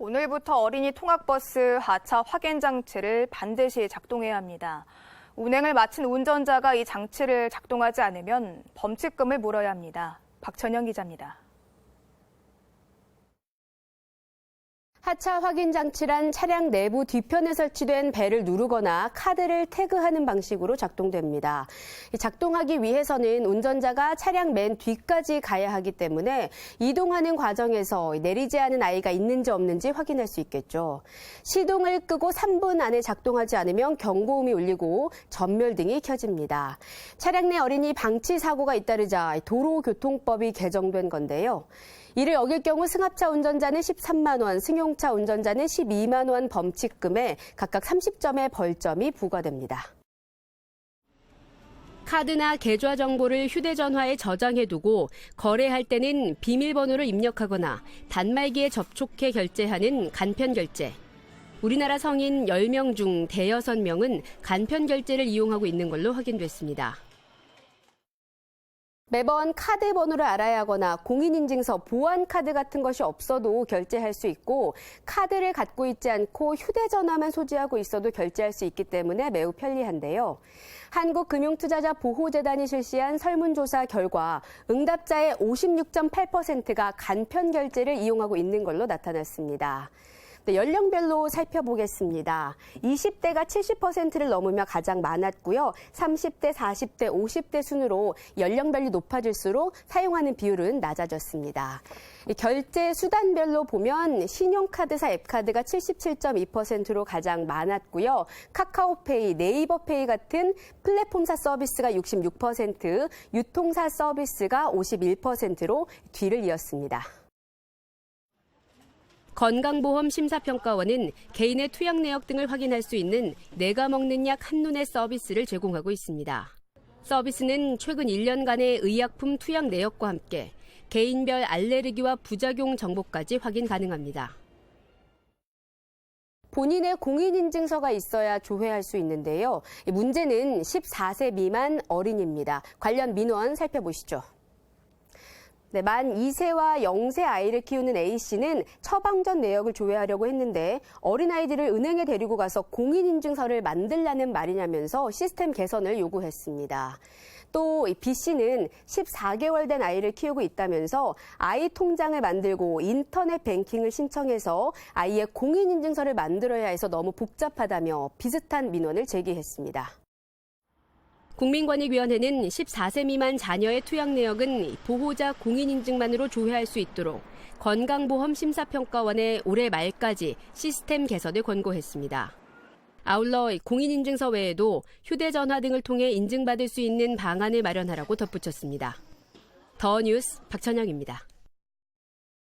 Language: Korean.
오늘부터 어린이 통학버스 하차 확인 장치를 반드시 작동해야 합니다. 운행을 마친 운전자가 이 장치를 작동하지 않으면 범칙금을 물어야 합니다. 박천영 기자입니다. 하차 확인 장치란 차량 내부 뒤편에 설치된 벨을 누르거나 카드를 태그하는 방식으로 작동됩니다. 작동하기 위해서는 운전자가 차량 맨 뒤까지 가야 하기 때문에 이동하는 과정에서 내리지 않은 아이가 있는지 없는지 확인할 수 있겠죠. 시동을 끄고 3분 안에 작동하지 않으면 경고음이 울리고 전멸등이 켜집니다. 차량 내 어린이 방치 사고가 잇따르자 도로교통법이 개정된 건데요. 이를 어길 경우 승합차 운전자는 13만 원, 승용차 운전자는 12만 원 범칙금에 각각 30점의 벌점이 부과됩니다. 카드나 계좌 정보를 휴대전화에 저장해 두고 거래할 때는 비밀번호를 입력하거나 단말기에 접촉해 결제하는 간편 결제. 우리나라 성인 10명 중 대여섯 명은 간편 결제를 이용하고 있는 걸로 확인됐습니다. 매번 카드 번호를 알아야 하거나 공인인증서, 보안카드 같은 것이 없어도 결제할 수 있고 카드를 갖고 있지 않고 휴대전화만 소지하고 있어도 결제할 수 있기 때문에 매우 편리한데요. 한국금융투자자 보호재단이 실시한 설문조사 결과 응답자의 56.8%가 간편 결제를 이용하고 있는 걸로 나타났습니다. 네, 연령별로 살펴보겠습니다. 20대가 70%를 넘으며 가장 많았고요. 30대, 40대, 50대 순으로 연령별이 높아질수록 사용하는 비율은 낮아졌습니다. 결제 수단별로 보면 신용카드사 앱카드가 77.2%로 가장 많았고요. 카카오페이, 네이버페이 같은 플랫폼사 서비스가 66%, 유통사 서비스가 51%로 뒤를 이었습니다. 건강보험 심사평가원은 개인의 투약 내역 등을 확인할 수 있는 내가 먹는 약 한눈에 서비스를 제공하고 있습니다. 서비스는 최근 1년간의 의약품 투약 내역과 함께 개인별 알레르기와 부작용 정보까지 확인 가능합니다. 본인의 공인인증서가 있어야 조회할 수 있는데요. 문제는 14세 미만 어린입니다. 관련 민원 살펴보시죠. 네, 만 2세와 0세 아이를 키우는 A씨는 처방전 내역을 조회하려고 했는데 어린아이들을 은행에 데리고 가서 공인인증서를 만들라는 말이냐면서 시스템 개선을 요구했습니다. 또 B씨는 14개월 된 아이를 키우고 있다면서 아이 통장을 만들고 인터넷 뱅킹을 신청해서 아이의 공인인증서를 만들어야 해서 너무 복잡하다며 비슷한 민원을 제기했습니다. 국민권익위원회는 14세 미만 자녀의 투약 내역은 보호자 공인인증만으로 조회할 수 있도록 건강보험 심사평가원에 올해 말까지 시스템 개선을 권고했습니다. 아울러 공인인증서 외에도 휴대전화 등을 통해 인증받을 수 있는 방안을 마련하라고 덧붙였습니다. 더 뉴스 박천영입니다.